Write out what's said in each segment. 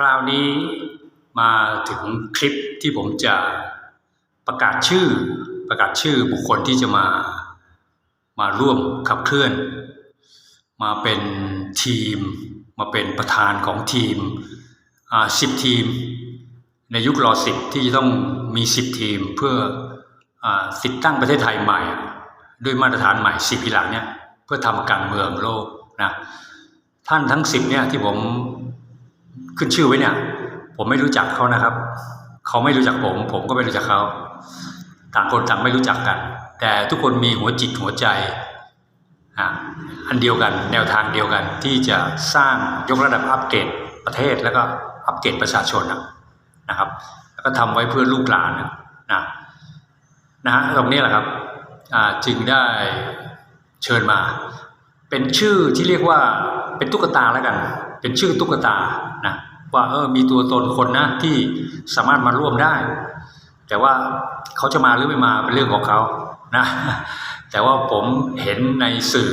คราวนี้มาถึงคลิปที่ผมจะประกาศชื่อประกาศชื่อบุคคลที่จะมามาร่วมขับเคลื่อน มาเป็นทีม มาเป็นประธานของทีมสิบทีม ในยุครอสิบที่จะต้องมีสิบทีมเพื่ออติดตั้งประเทศไทยใหม่ ด้วยมาตรฐานใหม่สิบปีหลังเนี่ยเพื่อทำการเมืองโลกนะท่านทั้งสิบเนี่ยที่ผม ขึ้นชื่อไว้เนี่ย ผมไม่รู้จักเขานะครับ เขาไม่รู้จักผม ผมก็ไม่รู้จักเขา ต่างคนต่างไม่รู้จักกัน แต่ทุกคนมีหัวจิตหัวใจอันเดียวกันแนวทางเดียวกันที่จะสร้างยกระดับอัปเกรดประเทศแล้วก็อัปเกรดประชาชนนะนะครับ แล้วก็ทำไว้เพื่อลูกหลานนะนะนะฮะตรงนี้แหละครับจึงได้เชิญมา เป็นชื่อที่เรียกว่าเป็นตุ๊กตาแล้วกัน เป็นชื่อตุ๊กตานะว่าเออมีตัวตนคนนะที่สามารถมาร่วมได้ แต่ว่าเขาจะมาหรือไม่มาเป็นเรื่องของเขานะแต่ว่าผมเห็นในสื่อ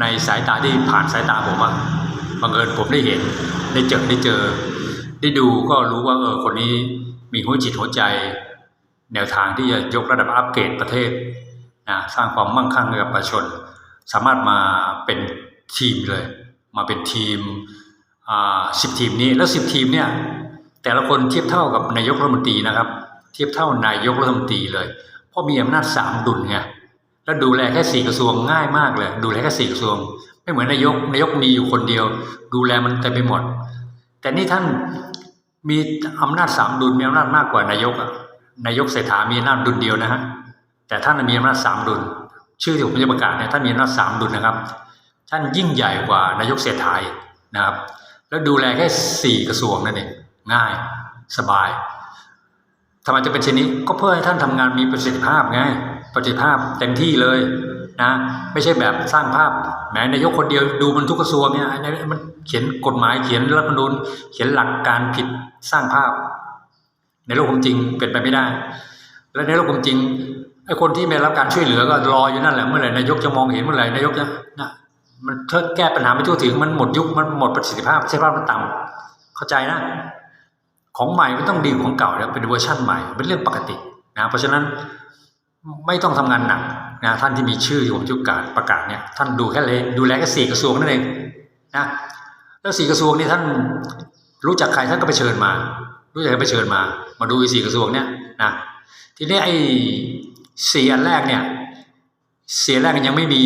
ในสายตาที่ผ่านสายตาผมอะบังเอิญผมได้เห็นได้เจอได้เจอ ได้ดูก็รู้ว่าเออคนนี้มีหัวจิตหัวใจ แนวทางที่จะยกระดับอัปเกรดประเทศนะสร้างความมั่งคั่งให้กับประชาชน สามารถมาเป็นทีมเลย มาเป็นทีมสิบทีมนี้แล้วสิบทีมเนี่ยแต่ละคนเทียบเท่ากับนายกรัฐมนตรีนะครับ เทียบเท่านายกรัฐมนตรีเลย เพราะมีอำนาจสามดุลไงแล้วดูแลแค่สี่กระทรวงง่ายมากเลย ดูแลแค่สี่กระทรวง ไม่เหมือนนายกนายกมีอยู่คนเดียว ดูแลมันเต็มไปหมด แต่นี่ท่านมีอำนาจสามดุลมีอำนาจมากกว่านายกนายกเศรษฐามีอำนาจดุลเดียวนะฮะแต่ท่านมีอำนาจสามดุล ชื่อที่ผมจะประกาศเนี่ยท่านมีอำนาจสามดุลนะครับ ท่านยิ่งใหญ่กว่านายกเศรษฐาอีกนะครับ แล้วดูแลแค่สี่กระทรวงนั่นเองง่ายสบายทำไมจะเป็นเช่นนี้ก็เพื่อให้ท่านทำงานมีประสิทธิภาพไงประสิทธิภาพเต็มที่เลยนะไม่ใช่แบบสร้างภาพแหมนายกคนเดียวดูมันทุกกระทรวงเนี่ยมันเขียนกฎหมายเขียนรัฐธรรมนูญเขียนหลักการผิดสร้างภาพ ในโลกความจริงเป็นไปไม่ได้ และในโลกความจริงไอ้คนที่ไม่รับการช่วยเหลือก็รออยู่นั่นแหละเมื่อไหร่นายกจะมองเห็นเมื่อไหร่นายกจะนะ มันเทิดแก้ปัญหาไม่ทั่วถึงมันหมดยุคมันหมดประสิทธิภาพประสิทธิภาพมันต่ำเข้าใจนะ ของใหม่ไม่ต้องดีของเก่าแล้วเป็นเวอร์ชั่นใหม่เป็นเรื่องปกตินะเพราะฉะนั้นไม่ต้องทำงานหนักนะท่านที่มีชื่อที่ผมจุกาศประกาศเนี่ยท่านดูแค่เลยดูแลแค่สี่กระทรวงนั่นเองนะแล้วสี่กระทรวงนี่ท่านรู้จักใครท่านก็ไปเชิญมา รู้จักใครไปเชิญมา มาดูอ้สี่กระทรวงเนี่ยนะทีนี้ไอ้สี่อันแรกเนี่ยสี่อันแรกยังไม่มี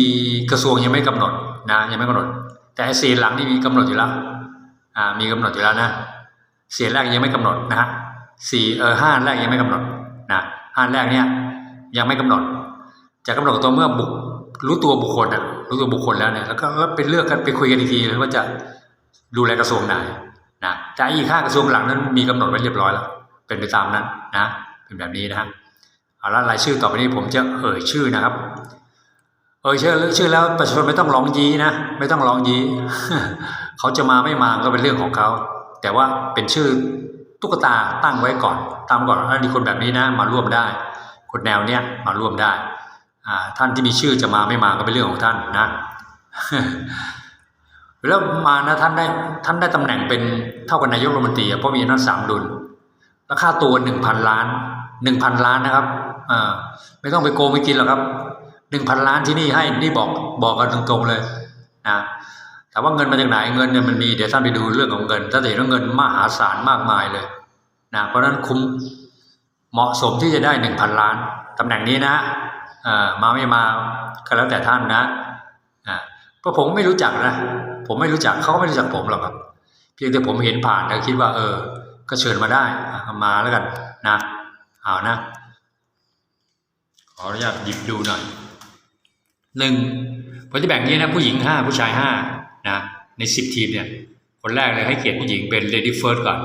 กระทรวงยังไม่กำหนด นะยังไม่กำหนด แต่สี่หลังนี่มีกำหนดอยู่แล้วอ่ามีกำหนดอยู่แล้วนะสี่แรกยังไม่กำหนดนะฮะสี่เออห้าแรกยังไม่กำหนดนะห้าแรกเนี่ยยังไม่กำหนด จะกำหนดตัวเมื่อบุกรู้ตัวบุคคลนะรู้ตัวบุคคลแล้วเนี่ยแล้วก็ไปเลือกกันไปคุยกันอีกทีเลยว่าจะดูแลกระทรวงไหนนะแต่อีกห้ากระทรวงหลังนั้นมีกำหนดไว้เรียบร้อยแล้ว เป็นไปตามนั้นนะเป็นแบบนี้นะฮะเอาละรายชื่อต่อไปนี้ผมจะเอ่ยชื่อนะครับ เอ่ยชื่อชื่อแล้วประชาชนไม่ต้องร้องยีนะไม่ต้องร้องยีเขาจะมาไม่มาก็เป็นเรื่องของเขาแต่ว่าเป็นชื่อตุ๊กตาตั้งไว้ก่อนตั้งก่อนว่ามีคนแบบนี้นะ มาร่วมได้ คนแนวเนี้ยมาร่วมได้ท่านที่มีชื่อจะมาไม่มาก็เป็นเรื่องของท่านนะแล้วมานะท่านได้ท่านได้ตำแหน่งเป็นเท่ากับนายกรัฐมนตรีเพราะมีอำนาจสามดุลราคาตัวหนึ่งพันล้านหนึ่งพันล้านนะครับไม่ต้องไปโกงไปกินหรอกครับ หนึ่งพันล้านที่นี่ให้นี่บอกบอกกันตรงๆเลยนะแต่ว่าเงินมาจากไหนเงินเนี่ยมันมีเดี๋ยวท่านไปดูเรื่องของเงินท่านจะเห็นว่าเงินมหาศาลมากมายเลยนะเพราะฉะนั้นคุ้มเหมาะสมที่จะได้หนึ่งพันล้านตำแหน่งนี้นะมาไม่มาก็แล้วแต่ท่านนะเพราะผมไม่รู้จักนะผมไม่รู้จักเขาก็ไม่รู้จักผมหรอกครับ เพียงแต่ผมเห็นผ่านแล้วคิดว่า เออ ก็เชิญมาได้มาแล้วกันนะเอานะขออนุญาตหยิบดูหน่อย หนึ่งผมจะแบ่งนี้นะผู้หญิงห้าผู้ชายห้านะในสิบทีมเนี่ยคนแรกเลยให้เกียรติผู้หญิงเป็น lady first ก่อน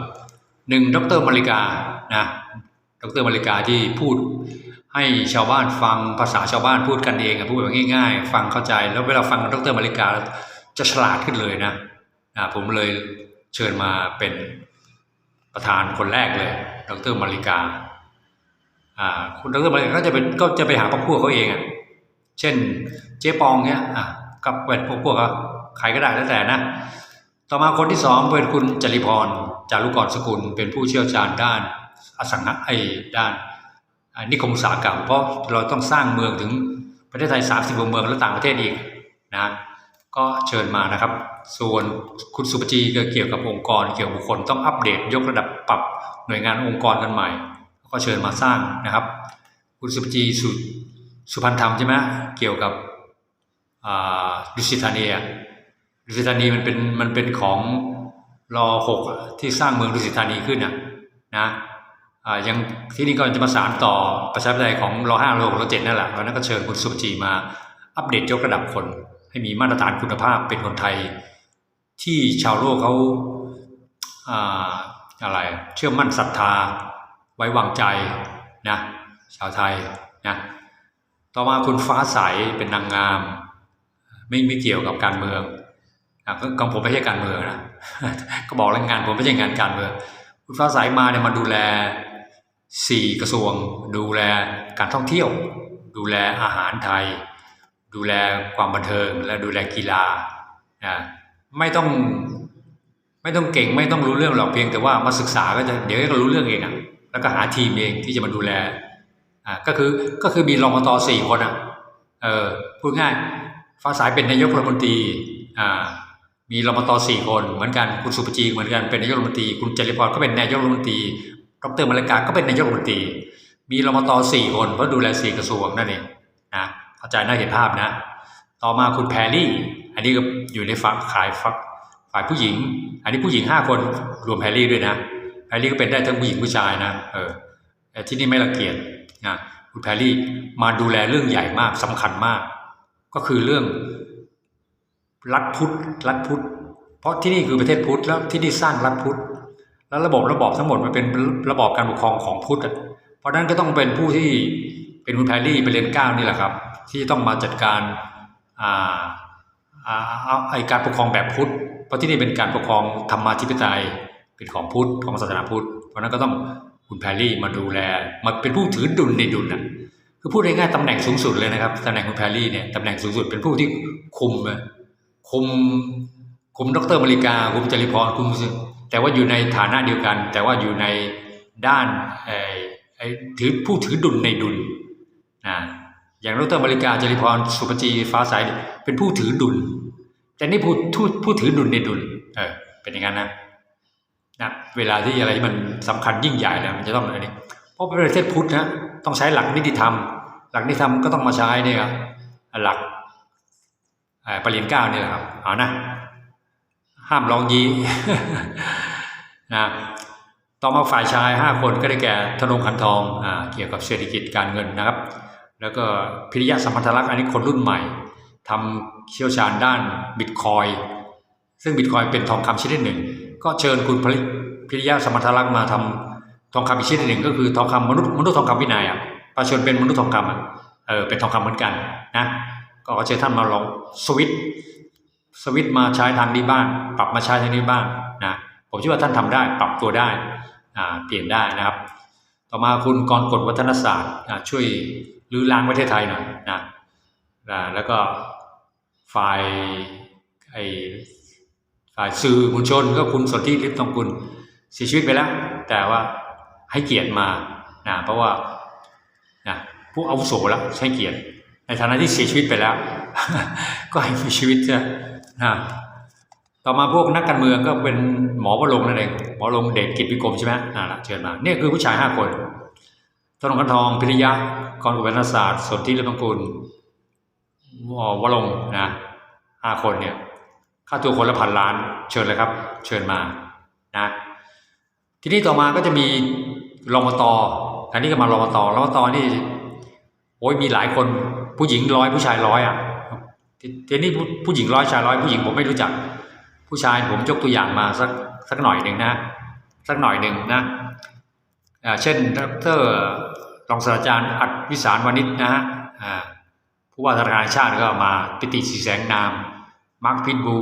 หนึ่งดรมาริกานะดรมาริกาที่พูดให้ชาวบ้านฟังภาษาชาวบ้านพูดกันเองอะพูดแบบง่าย ๆ ฟังเข้าใจแล้วเวลาฟังดรมาริกาจะฉลาดขึ้นเลยนะนะผมเลยเชิญมาเป็นประธานคนแรกเลย ดรมาริกาอ่าคุณดรมาริกาก็จะเป็นก็จะไปหาพวกพวกเขาเองอะ เช่นเจ๊ปองเนี้ยอะกับเวทพวกพวกเขาใครก็ได้แล้วแต่นะ ต่อมาคนที่สองเป็นคุณจริพรจารุกรสกุลเป็นผู้เชี่ยวชาญด้าน อสังหาไอ้ด้านอ่านิคมอุตสาหกรรม เพราะเราต้องสร้างเมืองถึงประเทศไทย 30กว่าเมืองและต่างประเทศอีกนะก็เชิญมานะครับ ส่วนคุณสุปจีก็เกี่ยวกับองค์กร เกี่ยวกับบุคคลต้องอัปเดตยกระดับปรับหน่วยงานองค์กรกันใหม่ ก็เชิญมาสร้างนะครับ คุณสุปจีสุ สุพันธรรมใช่ไหมเกี่ยวกับดุสิตธานีอะดุสิตธานีมันเป็นมันเป็นของรอหกที่สร้างเมืองดุสิตธานีขึ้นอะนะยังที่นี่ก็จะมาสานต่อประชาธิปไตยของรอห้ารอหกรอเจ็ดนั่นแหละวันนั้นก็เชิญคุณสุปจีมาอัปเดตยกระดับคน ให้มีมาตรฐานคุณภาพเป็นคนไทย ที่ชาวโลกเขาอะไรเชื่อมั่นศรัทธาไว้วางใจนะชาวไทยนะ ต่อมาคุณฟ้าใสเป็นนางงาม ไม่ไม่เกี่ยวกับการเมืองนะก็ของผมไม่ใช่การเมืองนะก็บอกแล้วงานผมไม่ใช่งานการเมือง คุณฟ้าใสมาเนี่ยมาดูแลสี่กระทรวง ดูแลการท่องเที่ยว ดูแลอาหารไทย ดูแลความบันเทิงและดูแลกีฬานะไม่ต้องไม่ต้องเก่งไม่ต้องรู้เรื่องหรอกเพียงแต่ว่ามาศึกษาก็จะเดี๋ยวก็รู้เรื่องเองอะแล้วก็หาทีมเองที่จะมาดูแล อ่าก็คือก็คือมีรมตสี่คนอะเออพูดง่ายฟ้าสายเป็นนายกรัฐมนตรีอ่ามีรมตสี่คนเหมือนกันคุณสุปจีเหมือนกันเป็นนายกรัฐมนตรีคุณจริพรก็เป็นนายกรัฐมนตรีดรมรกาก็เป็นนายกรัฐมนตรี มีรมตสี่คนเพราะดูแลสี่กระทรวงนั่นเองนะเข้าใจน่าเห็นภาพนะ ต่อมาคุณแพรรี่ อันนี้ก็อยู่ในฝั่งขายฝักฝ่ายผู้หญิง อันนี้ผู้หญิงห้าคนรวมแพรรี่ด้วยนะแพรรี่ก็เป็นได้ทั้งผู้หญิงผู้ชายนะเออแต่ที่นี่ไม่รังเกียจ นะคุณแพรรี่มาดูแลเรื่องใหญ่มากสำคัญมาก ก็คือเรื่องรัฐพุทธรัฐพุทธเพราะที่นี่คือประเทศพุทธแล้วที่นี่สร้างรัฐพุทธแล้วระบบระบอบทั้งหมดมันเป็นระบอบการปกครองของพุทธเพราะนั้นก็ต้องเป็นผู้ที่เป็นคุณแพรรี่ไปเรียนเก้านี่แหละครับ ที่ต้องมาจัดการอ่าเอาไอการปกครองแบบพุทธเพราะที่นี่เป็นการปกครองธรรมาธิปไตยเป็นของพุทธของศาสนาพุทธ เพราะฉะนั้นก็ต้อง คุณแพรรี่มาดูแลมาเป็นผู้ถือดุลในดุลน่ะคือพูดง่ายๆตำแหน่งสูงสุดเลยนะครับตำแหน่งคุณแพรรี่เนี่ยตำแหน่งสูงสุดเป็นผู้ที่คุมคุมคุมดรมาริกาคุมจริพรคุมแต่ว่าอยู่ในฐานะเดียวกัน แต่ว่าอยู่ในด้านไอ้ไอ้ถือผู้ถือดุลในดุลนะอย่างดรมาริกาจริพรสุปจีฟ้าใสเนี่ยเป็นผู้ถือดุลแต่นี่ผู้ผู้ผู้ถือดุลในดุลเออเป็นอย่างนั้นนะ นะเวลาที่อะไรที่มันสำคัญยิ่งใหญ่แล้วมันจะต้องอะไรนี่เพราะประเทศพุทธนะต้องใช้หลักนิติธรรม หลักนิติธรรมก็ต้องมาใช้เนี่ยครับหลักปรริญญาเก้านี่แหละครับเอานะห้ามลองยีนะต่อมาฝ่ายชายห้าคนก็ได้แก่ธนงคันทองอ่าเกี่ยวกับเศรษฐกิจการเงินนะครับ แล้วก็พิริยะสัมพันธลักษณ์อันนี้คนรุ่นใหม่ทำเชี่ยวชาญด้านบิตคอยซึ่งบิตคอยเป็นทองคำชนิดหนึ่ง ก็เชิญคุณพิพิริยะสมพันธลักษ์มาทำทองคำอีกชนิดหนึ่งก็คือทองคำมนุษย์มนุษย์ทองคำวินัยอะประชาชนเป็นมนุษย์ทองคำอะเออเป็นทองคำเหมือนกันนะ ก็เชิญท่านมาลองสวิตสวิตมาใช้ทางนี้บ้าง ปรับมาใช้ทางนี้บ้างนะผมเชื่อว่าท่านทำได้ปรับตัวได้อ่าเปลี่ยนได้นะครับ ต่อมาคุณกรกฎวัฒนศาสตร์ช่วยรื้อล้างประเทศไทยหน่อยนะอ่าแล้วก็ฝ่ายไอ สื่อมวลชนก็คุณสนธิลิปตองกุลเสียชีวิตไปแล้ว แต่ว่าให้เกียรติมานะเพราะว่านะผู้อาวุโสแล้วให้เกียรติ ในฐานะที่เสียชีวิตไปแล้ว ก็ให้มีชีวิตนะต่อมาพวกนักการเมืองก็เป็นหมอวรงนั่นเองหมอวรงเดชกิจวิกรมใช่ไหมนั่นแหละเชิญมาเนี่ยคือผู้ชายห้าคนธนงกันทองพิริยะกรอุบลศาสตร์สนธิเลิมกุลวรงนะห้าคนเนี่ย ค่าตัวคนละพันล้าน เชิญเลยครับ เชิญมานะทีนี้ต่อมาก็จะมีรมตอันนี้ก็มารมตรมตนี่โอ้ยมีหลายคนผู้หญิงร้อยผู้ชายร้อยอะทีนี้ผู้ผู้หญิงร้อยชายร้อยผู้หญิงผมไม่รู้จัก ผู้ชายผมยกตัวอย่างมาสักสักหน่อยหนึ่งนะ สักหน่อยหนึ่งนะเช่นดรรองศาสตราจารย์อัดวิสารวณิชนะฮะผู้ว่าธนาคารชาติก็มาปิติสีแสงนาม มาร์คพิทบู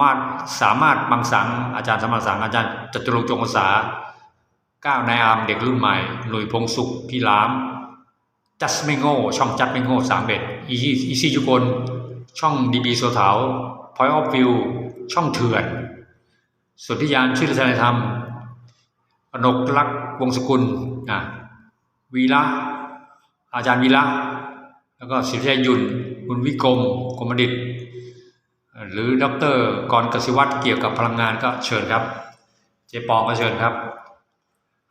มาสามารถมังสัง อาจารย์สมาสัง อาจารย์จตุรงจงภาษาก้าวนายอามเด็กรุ่นใหม่ หลุยพงสุขพี่ลาม จัสไม่โง่ ช่องจัดไม่โง่สามเบ็ดอีอีซียุกล ช่องดีบีโซเถา Point of View ช่องเถื่อน สุทธิยานชื่อทนายธรรมอนกลักษ์วงศกุลนะวีระอาจารย์วีระแล้วก็ศิริยุน คุณวิกรมกรมดิต หรือดรกรกสิวัตรเกี่ยวกับพลังงานก็เชิญครับ เจ๊ปองก็เชิญครับ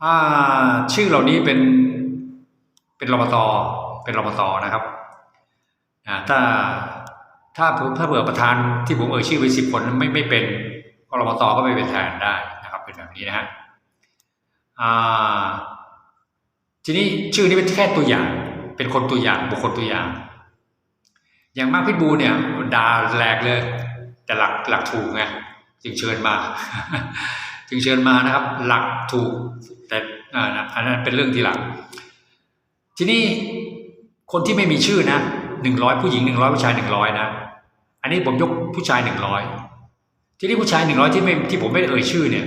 อ่าชื่อเหล่านี้เป็นเป็นรมตเป็นรมตนะครับถ้าถ้าผมถ้าเผื่อประธานที่ผมเอ่ยชื่อไปสิบคนไม่ไม่เป็นก็รมตก็ไม่เป็นแทนได้นะครับ เป็นแบบนี้นะฮะทีนี้ชื่อนี้เป็นแค่ตัวอย่าง เป็นคนตัวอย่างบุคคลตัวอย่าง อย่างมากพิทบูเนี่ยด่าแหลกเลย แต่หลักหลักถูกไงจึงเชิญมา จึงเชิญมานะครับ หลักถูก แต่อ,อันนั้นเป็นเรื่องที่หลัก ทีนี้คนที่ไม่มีชื่อนะหนึ่งร้อยผู้หญิงหนึ่งร้อยผู้ชายหนึ่งร้อยนะอันนี้ผมยกผู้ชายหนึ่งร้อยทีนี้ผู้ชายหนึ่งร้อยที่ไม่ที่ผมไม่เอ่ยชื่อเนี่ย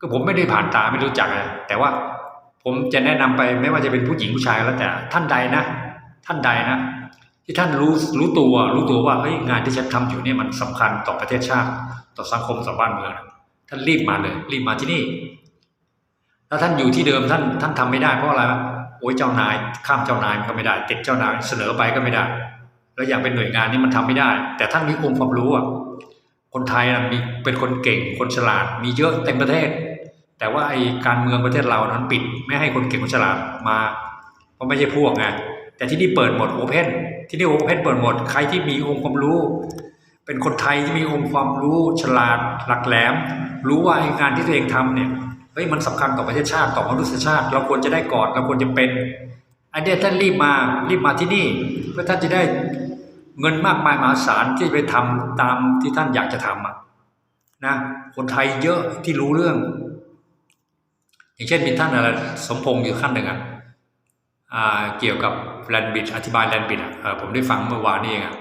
ก็ผมไม่ได้ผ่านตาไม่รู้จักนะแต่ว่าผมจะแนะนำไปไม่ว่าจะเป็นผู้หญิงผู้ชายแล้วแต่ ท่านใดนะ ท่านใดนะ ที่ท่านรู้รู้ตัวรู้ตัวว่าเฮ้ยงานที่ฉันทำอยู่เนี่ยมันสำคัญต่อประเทศชาติ ต่อสังคมต่อบ้านเมืองท่านรีบมาเลย รีบมาที่นี่ถ้าท่านอยู่ที่เดิมท่านท่านทำไม่ได้เพราะอะไรโอ้ยเจ้านายข้ามเจ้านายก็ไม่ได้ ติดเจ้านายเสนอไปก็ไม่ได้ แล้วอย่างเป็นหน่วยงานนี้มันทำไม่ได้ แต่ท่านมีองค์ความรู้อะคนไทยนะมีเป็นคนเก่งคนฉลาด มีเยอะเต็มประเทศ แต่ว่าไอการเมืองประเทศเรานั้นปิด ไม่ให้คนเก่งคนฉลาดมา เพราะไม่ใช่พวกไงแต่ที่นี่เปิดหมดโอเพน ที่นี่โอเพนเปิดหมด ใครที่มีองค์ความรู้ เป็นคนไทยที่มีองค์ความรู้ฉลาดหลักแหลม รู้ว่าไอ้งานที่ตัวเองทำเนี่ยเฮ้ยมันสำคัญต่อประเทศชาติต่อมนุษยชาติ เราควรจะได้กอดเราควรจะเป็นอันเนี้ยท่านรีบมารีบมาที่นี่ เพื่อท่านจะได้เงินมากมายมหาศาลที่ไปทำตามที่ท่านอยากจะทำอะนะคนไทยเยอะที่รู้เรื่อง อย่างเช่นมีท่านอะไรสมพงษ์อยู่ขั้นหนึ่งอะ เกี่ยวกับแลนบิดอธิบายแลนบิดอะผมได้ฟังเมื่อวานนี้เองอะ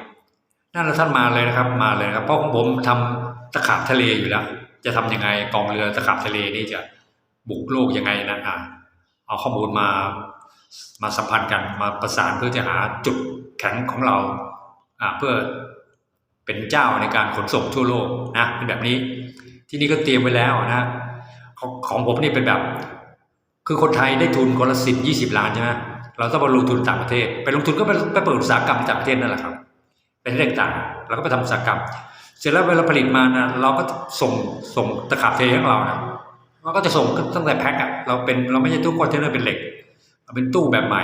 นั่นแล้วท่านมาเลยนะครับมาเลยครับเพราะของผมทำตะขาบทะเลอยู่แล้ว จะทำยังไงกองเรือตะขาบทะเลนี่จะบุกโลกยังไงนะอ่าเอาข้อมูลมามาสัมพันธ์กันมาประสานเพื่อจะหาจุดแข็งของเราอ่าเพื่อเป็นเจ้าในการขนส่งทั่วโลกนะเป็นแบบนี้ ที่นี่ก็เตรียมไว้แล้วนะของผมนี่เป็นแบบ คือคนไทยได้ทุนคนละสิบยี่สิบล้านใช่ไหม เราต้องไปลงทุนต่างประเทศ ไปลงทุนก็ไปไปเปิดอุตสาหกรรมต่างประเทศนั่นแหละครับ เป็นเรื่องต่างเราก็ไปทำอุตสาหกรรม เสร็จแล้วเวลาผลิตมานะเราก็ส่งส่งตะขาบเทของเรานะเราก็จะส่งตั้งแต่แพ็คอะเราเป็นเราไม่ใช่ตู้คอนเทนเนอร์เป็นเหล็กเราเป็นตู้แบบใหม่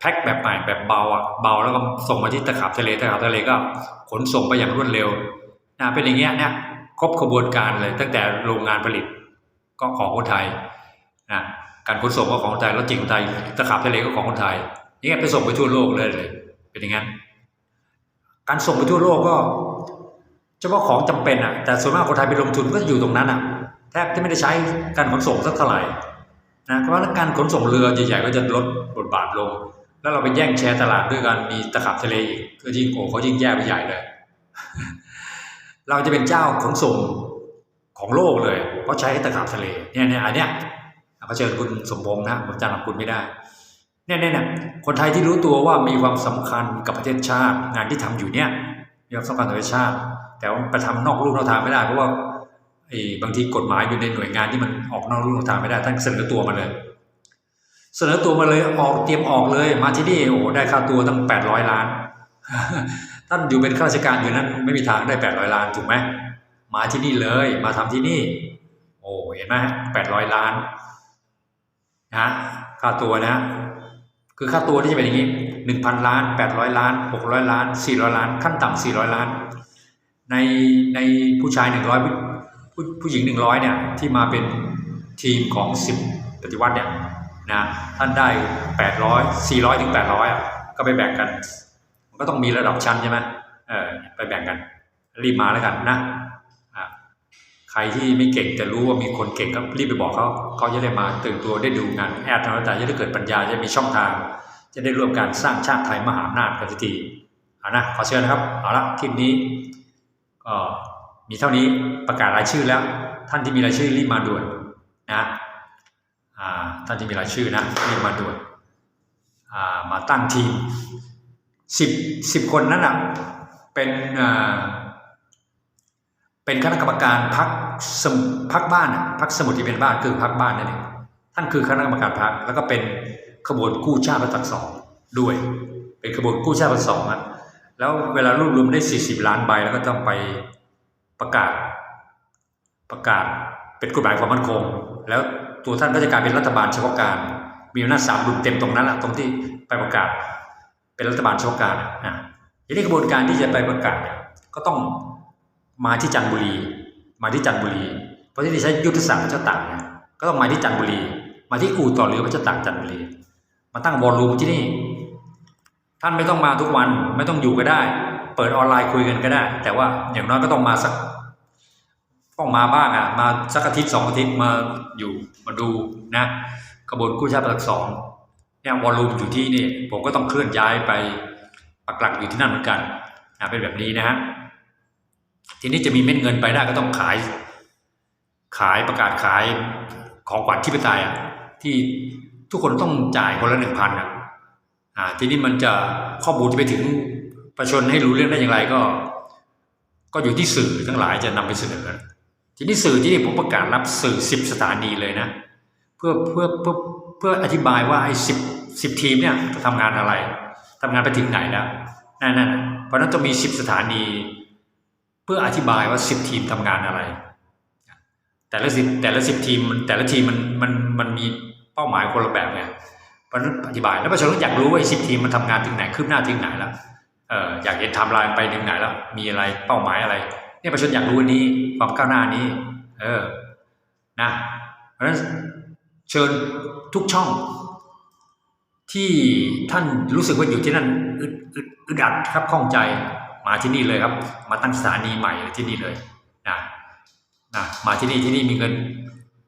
แพ็คแบบใหม่แบบเบาอะเบาแล้วก็ส่งมาที่ตะขาบทะเลตะขาบทะเลก็ ขนส่งไปอย่างรวดเร็วนะเป็นอย่างเงี้ยเนี่ยครบขบวนการเลยตั้งแต่โรงงานผลิตก็ของคนไทยนะ การขนส่งก็ของคนไทยแล้วจริงคนไทยตะขาบทะเลก็ของคนไทยนี่ไงไปส่งไปทั่วโลกเลยเลย เป็นอย่างนั้น การส่งไปทั่วโลกก็เฉพาะของจำเป็นอะ แต่ส่วนมากคนไทยไปลงทุนก็จะอยู่ตรงนั้นอะ แทบจะไม่ได้ใช้การขนส่งสักเท่าไหร่นะเพราะว่าการขนส่งเรือใหญ่ๆก็จะลดบทบาทลง แล้วเราไปแย่งแชร์ตลาดด้วยกันมีตะขาบทะเลอีกก็ยิ่งโอ้เขายิ่งแย่ไปใหญ่เลย เราจะเป็นเจ้าขนส่งของโลกเลย เพราะใช้ตะขาบทะเลเนี่ยเนี่ยอันเนี้ย เขาเชิญคุณสมพงษ์นะผมจำนามคุณไม่ได้เนี่ยเนี่ยคนไทยที่รู้ตัวว่ามีความสำคัญกับประเทศชาติ งานที่ทำอยู่เนี่ยมีความสำคัญต่อประเทศชาติ แต่ว่าไปทำนอกรูนอกทางไม่ได้เพราะว่าไอ้บางทีกฎหมายอยู่ในหน่วยงานที่มันออกนอกรูนอกทางไม่ได้ท่านเสนอตัวมาเลย เสนอตัวมาเลยออกเตรียมออกเลย มาที่นี่โอ้โหได้ค่าตัวตั้งแปดร้อยล้าน ท่านอยู่เป็นข้าราชการอยู่นั้น ไม่มีทางได้แปดร้อยล้านถูกไหมมาที่นี่เลย มาทำที่นี่ โอ้เห็นไหมแปดร้อยล้าน นะค่าตัวนะ คือค่าตัวที่จะเป็นอย่างนี้หนึ่งพันล้านแปดร้อยล้านหกร้อยล้านสี่ร้อยล้าน ขั้นต่ำสี่ร้อยล้าน ในในผู้ชายหนึ่งร้อยผู้ผู้หญิงหนึ่งร้อยเนี่ยที่มาเป็นทีมของสิบปฏิวัติเนี่ยนะท่านได้แปดร้อยสี่ร้อยถึงแปดร้อยอะก็ไปแบ่งกัน มันก็ต้องมีระดับชั้นใช่ไหมเออไปแบ่งกันรีบมาแล้วกันนะ รที่ไม่เก่งแต่รู้ว่ามีคนเก่งก็รีบไปบอกเขาเขาจะได้มาตื่นตัวได้ดูงานแอดทางแต่จะได้เกิดปัญญาจะมีช่องทาง จะได้ร่วมการสร้างชาติไทยมหาอำนาจกันทีเอานะขอเชิญนะครับเอาละคลิปนี้ก็มีเท่านี้ประกาศรายชื่อแล้ว ท่านที่มีรายชื่อรีบมาด่วนนะท่านที่มีรายชื่อนะรีบมาด่วนมาตั้งทีมสิบสิบคนนั้นอะเป็นเป็นคณะกรรมการพัก สมพักบ้านน่ะพักสมุทรที่เป็นบ้านคือพักบ้านนั่นเองท่านคือคณะกรรมการพักแล้วก็เป็นขบวนกู้ชาติประจักษ์สองด้วย เป็นขบวนกู้ชาติประจักษ์สองอะแล้วเวลารวบรวมได้ 40 ล้านใบแล้วก็ต้องไปประกาศ ประกาศเป็นกฎหมายความมั่นคง แล้วตัวท่านก็จะกลายเป็นรัฐบาลเฉพาะการ มีอำนาจสามดุลเต็มตรงนั้นแหละตรงที่ไปประกาศ เป็นรัฐบาลเฉพาะการนะทีนี้กระบวนการที่จะไปประกาศเนี่ยก็ต้องมาที่จันทบุรี มาที่จันทบุรี เพราะที่นี่ใช้ยุทธศาสตร์พระเจ้าตากเนี่ยก็ต้องมาที่จันทบุรี มาที่อู่ต่อเรือพระเจ้าตากจันทบุรี มาตั้งวอลลุ่มที่นี่ ท่านไม่ต้องมาทุกวันไม่ต้องอยู่ก็ได้ เปิดออนไลน์คุยกันก็ได้ แต่ว่าอย่างน้อยก็ต้องมาสักต้องมาบ้างอะมาสักอาทิตย์สองอาทิตย์มาอยู่มาดูนะกระบวนกู้ชาติประจักษ์สองเนี่ยวอลลุ่มอยู่ที่นี่ ผมก็ต้องเคลื่อนย้ายไปปักหลักอยู่ที่นั่นเหมือนกันนะเป็นแบบนี้นะฮะ ทีนี้จะมีเม็ดเงินไปได้ก็ต้องขาย ขายประกาศขายของขวัญที่ไปตายอะที่ทุกคนต้องจ่ายคนละหนึ่งพันอะอ่าทีนี้มันจะข้อมูลจะไปถึงประชาชนให้รู้เรื่องได้อย่างไรก็ ก็อยู่ที่สื่อทั้งหลายจะนำไปเสนอ ทีนี้สื่อที่นี่ผมประกาศรับสื่อสิบสถานีเลยนะ เพื่อเพื่อเพื่อเพื่ออธิบายว่าไอ้สิบสิบทีมเนี่ยจะทำงานอะไรทำงานไปถึงไหนแล้วนั่นนั่นเพราะฉะนั้นต้องมีสิบสถานี เพื่ออธิบายว่าสิบทีมทำงานอะไร แต่ละสิบแต่ละสิบทีมแต่ละทีมมันมันมันมีเป้าหมายคนละแบบไงเพราะฉะนั้นอธิบาย แล้วประชาชนอยากรู้ว่าไอ้สิบทีมมันทำงานถึงไหนคืบหน้าถึงไหนแล้วเอออยากเห็นไทม์ไลน์ไปถึงไหนแล้วมีอะไรเป้าหมายอะไร เนี่ยประชาชนอยากรู้อันนี้ความก้าวหน้านี้ เออนะเพราะฉะนั้นเชิญทุกช่องที่ท่านรู้สึกว่าอยู่ที่นั่นดอึดอึดอัดครับข้องใจ มาที่นี่เลยครับ มาตั้งสถานีใหม่ที่นี่เลยนะนะมาที่นี่ที่นี่มีเงิน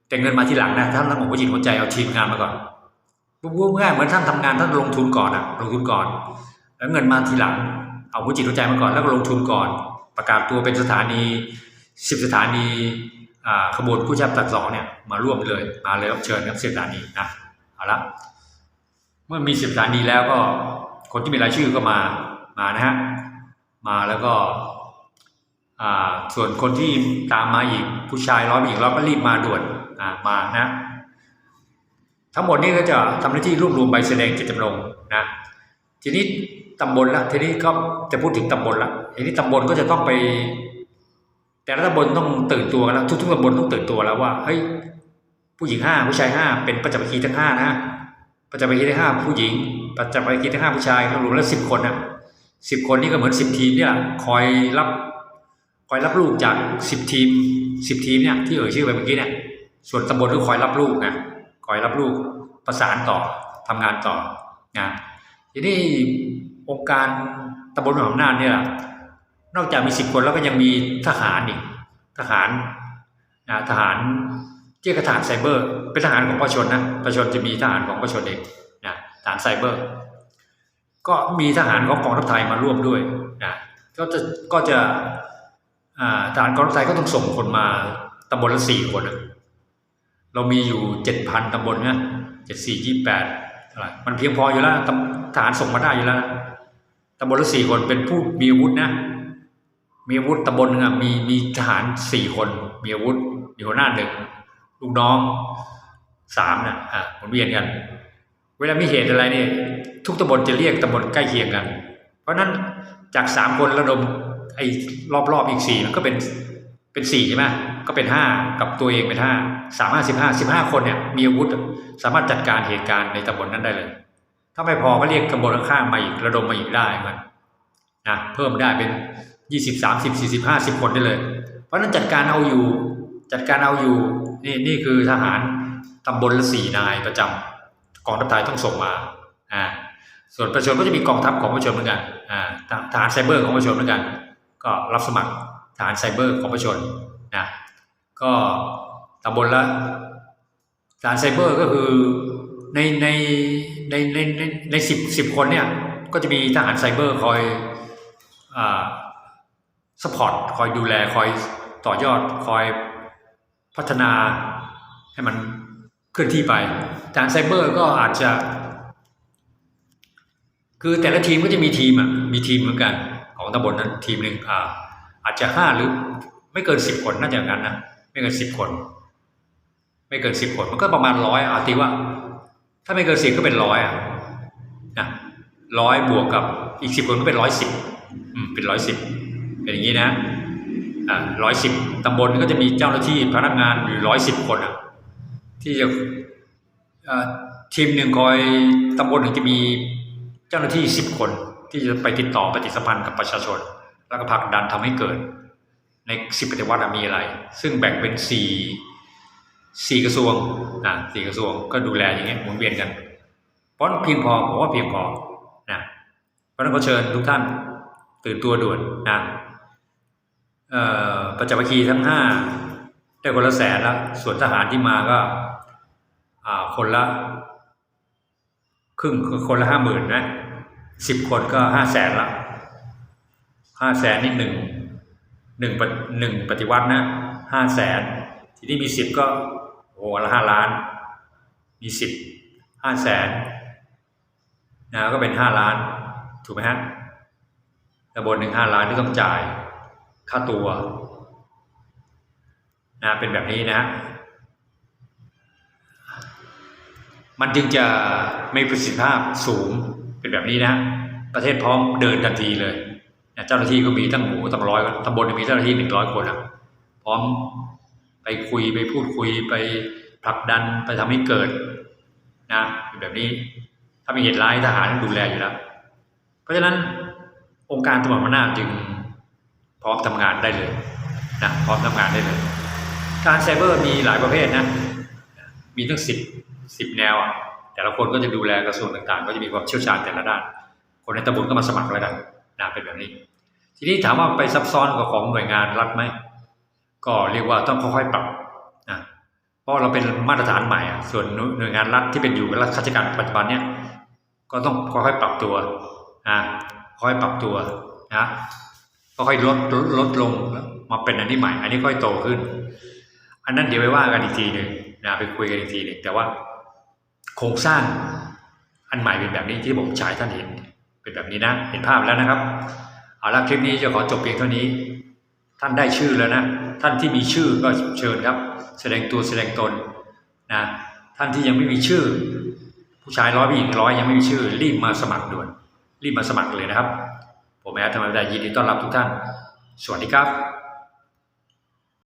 แต่เงินมาที่หลังนะท่านต้องหัวจิตหัวใจเอาทีมงานมาก่อนพูดง่ายเหมือนท่านทำงานท่านลงทุนก่อนอะลงทุนก่อน แล้วเงินมาทีหลัง เอาหัวจิตหัวใจมาก่อนแล้วก็ลงทุนก่อน ประกาศตัวเป็นสถานีสิบสถานีอ่าขบวนผู้ชับตัดสองเนี่ยมาร่วมเลยมาเลยเชิญครับสิบสถานีนะเอาละเมื่อมีสิบสถานีแล้วก็คนที่มีรายชื่อก็มามานะฮะ มาแล้วก็อ่าส่วนคนที่ตามมาอีกผู้ชายร้อยอีกเราก็รีบมาด่วนอ่ามานะ ทั้งหมดนี้ก็จะทำหน้าที่รวบรวมใบแสดงเจตจำนงนะทีนี้ตำบลละทีนี้ก็จะพูดถึงตำบลละทีนี้ตำบลก็จะต้องไป แต่ละตำบลต้องตื่นตัวกันแล้วทุกๆตำบลต้องตื่นตัวแล้วว่าเฮ้ยผู้หญิงห้าผู้ชายห้าเป็นประจักรีทั้งห้านะประจักรีทั้งห้าผู้หญิง ประจักรีทั้งห้าผู้ชายรวมแล้วสิบคนนะ สิบคนนี่ก็เหมือนสิบทีมเนี่ยคอยรับคอยรับลูกจากสิบทีมสิบทีมเนี่ยที่เอ่ยชื่อไปเมื่อกี้เนี่ยส่วนตำบลก็คอยรับลูกนะคอยรับลูกประสานต่อทำงานต่อนะทีนี้องค์การตำบลหาอำนาจเนี่ยนอกจากมีสิบคนแล้วก็ยังมีทหารอีกทหารนะทหารเรียกว่าทหารไซเบอร์ เป็นทหารของประชาชนนะประชาชนจะมีทหารของประชาชนเองนะทหารไซเบอร์ ก็มีทหารของกองทัพไทยมาร่วมด้วยนะก็จะก็จะทหารกองทัพไทยก็ต้องส่งคนมาตำบลละสี่คนเรามีอยู่เจ็ดพันตำบลนะเจ็ดสี่ยี่แปดอะไรมันเพียงพออยู่แล้วทหารส่งมาได้อยู่แล้วตำบลละสี่คนเป็นผู้มีอาวุธนะ มีอาวุธตำบลหนึงอะมีมีทหารสี่คนมีอาวุธมีหัวหน้าหนึ่งลูกน้องสามนะอะมุนเวียนกัน เวลามีเหตุอะไรเนี่ยทุกตำบลจะเรียกตำบลใกล้เคียงกัน เพราะนั้นจากสามคนระดมไอ้รอบๆออีกสี่มันก็เป็นเป็นสี่ใช่ไหมก็เป็นห้ากับตัวเองเป็นห้าสามห้าสิบห้าสิบห้าคนเนี่ยมีอาวุธสามารถจัดการเหตุการณ์ในตำบลนั้นได้เลย ถ้าไม่พอก็เรียกตำบลข้างๆมาอีกระดมมาอีกได้มือนนะเพิ่มได้เป็นยี่สิบสามสิบสี่สิบห้าสิบคนได้เลย เพราะฉะนั้นจัดการเอาอยู่จัดการเอาอยู่นี่นี่คือทหารตำบลละสี่นายประจำ กองทัพไทยต้องส่งมาอ่าส่วนประชาชนก็จะมีกองทัพของประชาชนเหมือนกันอ่าทหารไซเบอร์ของประชาชนเหมือนกัน ก็รับสมัครทหารไซเบอร์ของประชาชนนะก็ตำบลละทหารไซเบอร์ก็คือในในในในในในสิบสิบคนเนี่ยก็จะมีทหารไซเบอร์คอยอ่าสปอร์ตคอยดูแลคอยต่อยอดคอยพัฒนาให้มัน เคลื่อนที่ไปการไซเบอร์ก็อาจจะ คือแต่ละทีมก็จะมีทีมอะมีทีมเหมือนกัน ของตำบลนั้นทีมหนึ่งอ่าอาจจะห้าหรือ ไม่เกินสิบคนน่าจะอย่างนั้นนะไม่เกินสิบคน ไม่เกินสิบคนมันก็ประมาณร้อยอาตีว่า ถ้าไม่เกินสิบก็เป็นร้อยอะนะร้อยบวกกับอีกสิบคนก็เป็นร้อยสิบอืมเป็นร้อยสิบเป็นอย่างนี้นะอ่าร้อยสิบตำบลก็จะมีเจ้าหน้าที่พนักงานอยู่ร้อยสิบคนอะ จะเอ่อทีมหนึ่งคอยตำบลหนึ่งจะมีเจ้าหน้าที่สิบคนที่จะไปติดต่อปฏิสัมพันธ์กับประชาชน แล้วก็ผลักดันทำให้เกิด ในสิบปฏิวัติมีอะไร ซึ่งแบ่งเป็นสี่สี่กระทรวงอ่าสี่กระทรวงก็ดูแลอย่างเงี้ยหมุนเวียนกันเพราะเพียงพอผมว่าเพียงพอนะเพราะนั้นขอเชิญทุกท่านตื่นตัวด่วนนะประจักษ์วัคคีย์ทั้งห้าได้คนละแสนละส่วนทหารที่มาก็ คนละ ครึ่งคนละห้าหมื่นนะสิบคนก็ห้าแสนละห้าแสนนี่หนึ่งหนึ่งปฏิหนึ่งปฏิวัตินะห้าแสนทีนี้มีสิบก็โอ้โหละห้าล้าน มีสิบห้าแสนนะก็เป็นห้าล้าน ถูกไหมฮะตำบลหนึ่งห้าล้านที่ต้องจ่ายค่าตัวนะเป็นแบบนี้นะฮะ มันจึงจะมีประสิทธิภาพสูงเป็นแบบนี้นะ ประเทศพร้อมเดินทันทีเลยเจ้าหน้าที่ก็มีตั้งหมูตั้งร้อยตำบลมีเจ้าหน้าที่หนึ่งร้อยคนอะพร้อมไปคุยไปพูดคุยไปผลักดันไปทำให้เกิดนะเป็นแบบนี้ ถ้ามีเหตุร้ายทหารดูแลอยู่แล้ว เพราะฉะนั้นองค์การตำรวจมานาจจึงพร้อมทำงานได้เลยนะพร้อมทำงานได้เลย การไซเบอร์มีหลายประเภทนะมีตั้งสิบ สิบแนวอะแต่ละคนก็จะดูแลกระทรวงต่างๆ ก็จะมีความเชี่ยวชาญแต่ละด้าน คนในตำบลก็มาสมัครแล้วกันนะเป็นแบบนี้ ทีนี้ถามว่าไปซับซ้อนกับของหน่วยงานรัฐไหมก็เรียกว่าต้องค่อยๆปรับนะเพราะเราเป็นมาตรฐานใหม่อะส่วนหน่วยงานรัฐที่เป็นอยู่กับราชการปัจจุบันเนี่ยก็ต้องค่อยๆปรับตัวนะค่อยๆปรับตัวนะค่อยลดลดลดลงมาเป็นอันนี้ใหม่ อันนี้ค่อยโตขึ้น อันนั้นเดี๋ยวไปว่ากันอีกทีหนึ่งนะไปคุยกันอีกทีหนึ่งแต่ว่า โครงสร้างอันใหม่เป็นแบบนี้ที่ผมฉายท่านเห็นเป็นแบบนี้นะ เห็นภาพแล้วนะครับเอาละคลิปนี้จะขอจบเพียงเท่านี้ ท่านได้ชื่อแล้วนะ ท่านที่มีชื่อก็เชิญครับ แสดงตัวแสดงตนนะท่านที่ยังไม่มีชื่อ ผู้ชายร้อยผู้หญิงร้อยยังไม่มีชื่อ รีบมาสมัครด่วน รีบมาสมัครเลยนะครับ ผมแอดธรรมดายินดีต้อนรับทุกท่าน สวัสดีครับ